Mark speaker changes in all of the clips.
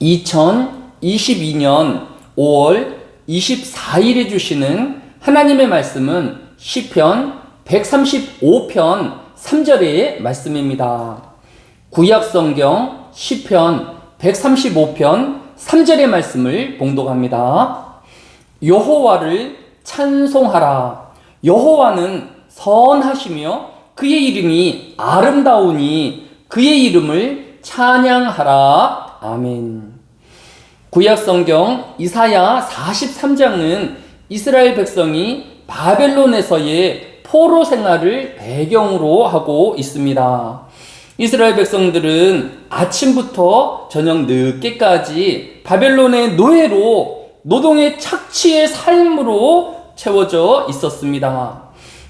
Speaker 1: 2022년 5월 24일에 주시는 하나님의 말씀은 시편 135편 3절의 말씀입니다. 구약 성경 시편 135편 3절의 말씀을 봉독합니다. 여호와를 찬송하라. 여호와는 선하시며 그의 이름이 아름다우니 그의 이름을 찬양하라. 아멘. 구약 성경 이사야 43장은 이스라엘 백성이 바벨론에서의 포로 생활을 배경으로 하고 있습니다. 이스라엘 백성들은 아침부터 저녁 늦게까지 바벨론의 노예로 노동의 착취의 삶으로 채워져 있었습니다.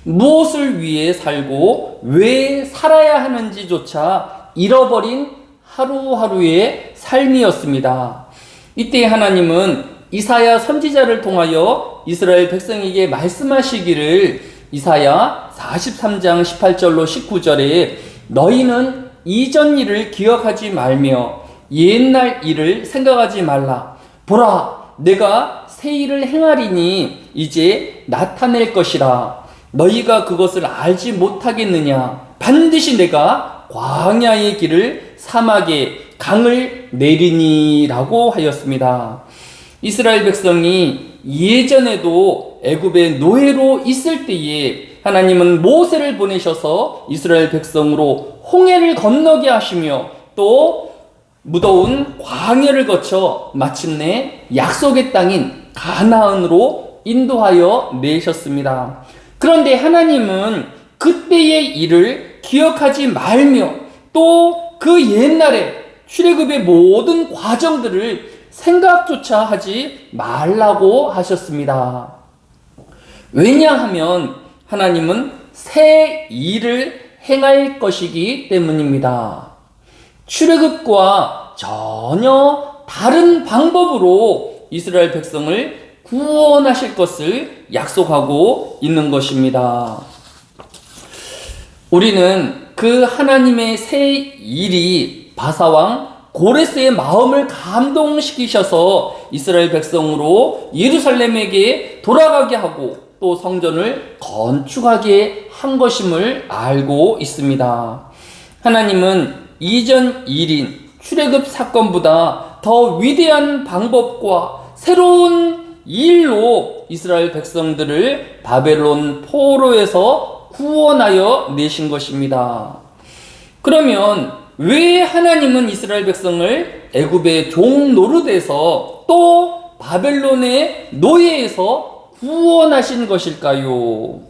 Speaker 1: 무엇을 위해 살고 왜 살아야 하는지조차 잃어버린 하루하루의 삶이었습니다. 이때 하나님은 이사야 선지자를 통하여 이스라엘 백성에게 말씀하시기를 이사야 43장 18절로 19절에 너희는 이전 일을 기억하지 말며 옛날 일을 생각하지 말라. 보라, 내가 새 일을 행하리니 이제 나타낼 것이라. 너희가 그것을 알지 못하겠느냐? 반드시 내가 광야의 길을 사막에 강을 내리니라고 하였습니다. 이스라엘 백성이 예전에도 애굽의 노예로 있을 때에 하나님은 모세를 보내셔서 이스라엘 백성으로 홍해를 건너게 하시며 또 무더운 광야를 거쳐 마침내 약속의 땅인 가나안으로 인도하여 내셨습니다. 그런데 하나님은 그때의 일을 기억하지 말며 또 그 옛날에 출애굽의 모든 과정들을 생각조차 하지 말라고 하셨습니다. 왜냐하면 하나님은 새 일을 행할 것이기 때문입니다. 출애굽과 전혀 다른 방법으로 이스라엘 백성을 구원하실 것을 약속하고 있는 것입니다. 우리는 그 하나님의 새 일이 바사왕 고레스의 마음을 감동시키셔서 이스라엘 백성으로 예루살렘에게 돌아가게 하고 또 성전을 건축하게 한 것임을 알고 있습니다. 하나님은 이전 일인 출애굽 사건보다 더 위대한 방법과 새로운 일로 이스라엘 백성들을 바벨론 포로에서 구원하여 내신 것입니다. 그러면 왜 하나님은 이스라엘 백성을 애굽의 종 노릇에서 또 바벨론의 노예에서 구원하신 것일까요?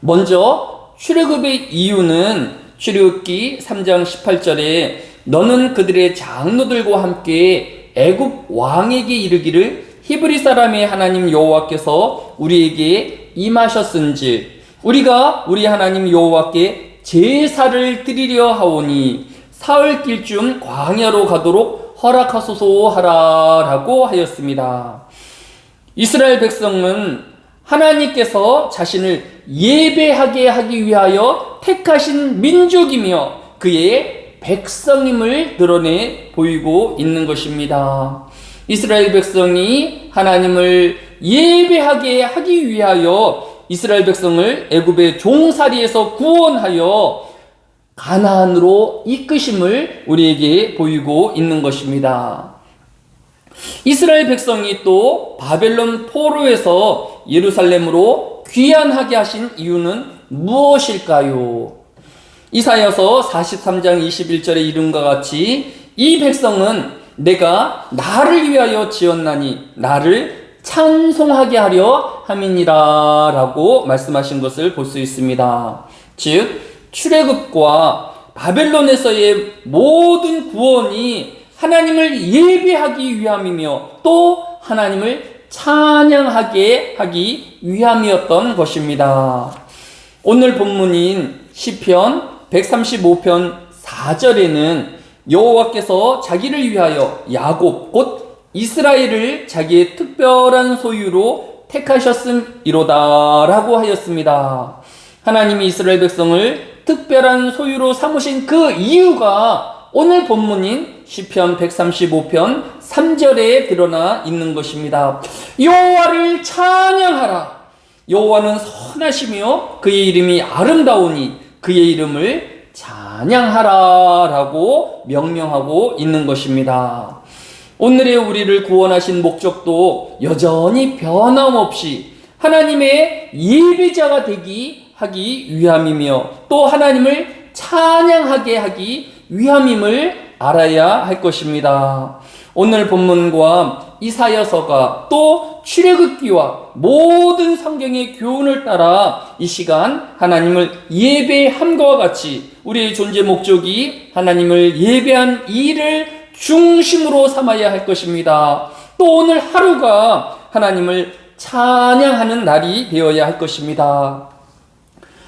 Speaker 1: 먼저 출애굽의 이유는 출애굽기 3장 18절에 너는 그들의 장로들과 함께 애굽 왕에게 이르기를 히브리 사람의 하나님 여호와께서 우리에게 임하셨은지 우리가 우리 하나님 여호와께 제사를 드리려 하오니 사흘 길쯤 광야로 가도록 허락하소서 하라라고 하였습니다. 이스라엘 백성은 하나님께서 자신을 예배하게 하기 위하여 택하신 민족이며 그의 백성임을 드러내 보이고 있는 것입니다. 이스라엘 백성이 하나님을 예배하게 하기 위하여 이스라엘 백성을 애굽의 종살이에서 구원하여 가나안으로 이끄심을 우리에게 보이고 있는 것입니다. 이스라엘 백성이 또 바벨론 포로에서 예루살렘으로 귀환하게 하신 이유는 무엇일까요? 이사여서 43장 21절의 이름과 같이 이 백성은 내가 나를 위하여 지었나니 나를 찬송하게 하려 함이니라 라고 말씀하신 것을 볼 수 있습니다. 즉 출애굽과 바벨론에서의 모든 구원이 하나님을 예배하기 위함이며 또 하나님을 찬양하게 하기 위함이었던 것입니다. 오늘 본문인 시편 135편 4절에는 여호와께서 자기를 위하여 야곱 곧 이스라엘을 자기의 특별한 소유로 택하셨음 이로다라고 하였습니다. 하나님이 이스라엘 백성을 특별한 소유로 삼으신 그 이유가 오늘 본문인 시편 135편 3절에 드러나 있는 것입니다. 여호와를 찬양하라. 여호와는 선하시며 그의 이름이 아름다우니 그의 이름을 찬양하라라고 명명하고 있는 것입니다. 오늘의 우리를 구원하신 목적도 여전히 변함없이 하나님의 예비자가 되기 하기 위함이며 또 하나님을 찬양하게 하기 위함임을 알아야 할 것입니다. 오늘 본문과 이사여서가 또 출애굽기와 모든 성경의 교훈을 따라 이 시간 하나님을 예배함과 같이 우리의 존재 목적이 하나님을 예배한 일을 중심으로 삼아야 할 것입니다. 또 오늘 하루가 하나님을 찬양하는 날이 되어야 할 것입니다.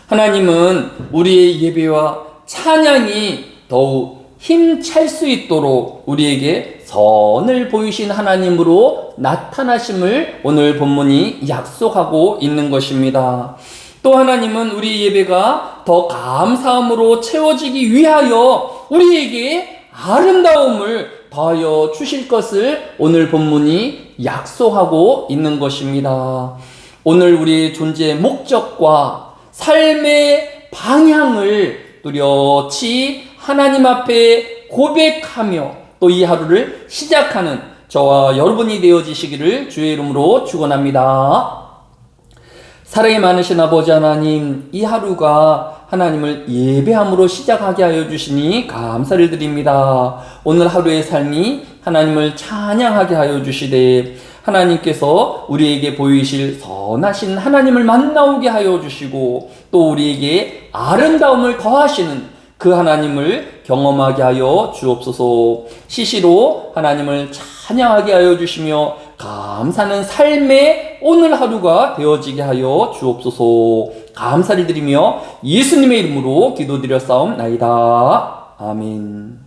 Speaker 1: 하나님은 우리의 예배와 찬양이 더욱 힘찰 수 있도록 우리에게 선을 보이신 하나님으로 나타나심을 오늘 본문이 약속하고 있는 것입니다. 또 하나님은 우리 예배가 더 감사함으로 채워지기 위하여 우리에게 아름다움을 더하여 주실 것을 오늘 본문이 약속하고 있는 것입니다. 오늘 우리의 존재의 목적과 삶의 방향을 뚜렷이 하나님 앞에 고백하며 또 이 하루를 시작하는 저와 여러분이 되어지시기를 주의 이름으로 축원합니다. 사랑이 많으신 아버지 하나님, 이 하루가 하나님을 예배함으로 시작하게 하여 주시니 감사를 드립니다. 오늘 하루의 삶이 하나님을 찬양하게 하여 주시되 하나님께서 우리에게 보이실 선하신 하나님을 만나오게 하여 주시고 또 우리에게 아름다움을 더하시는 그 하나님을 경험하게 하여 주옵소서. 시시로 하나님을 찬양하게 하여 주시며 감사는 삶의 오늘 하루가 되어지게 하여 주옵소서. 감사를 드리며 예수님의 이름으로 기도드려 싸움나이다. 아멘.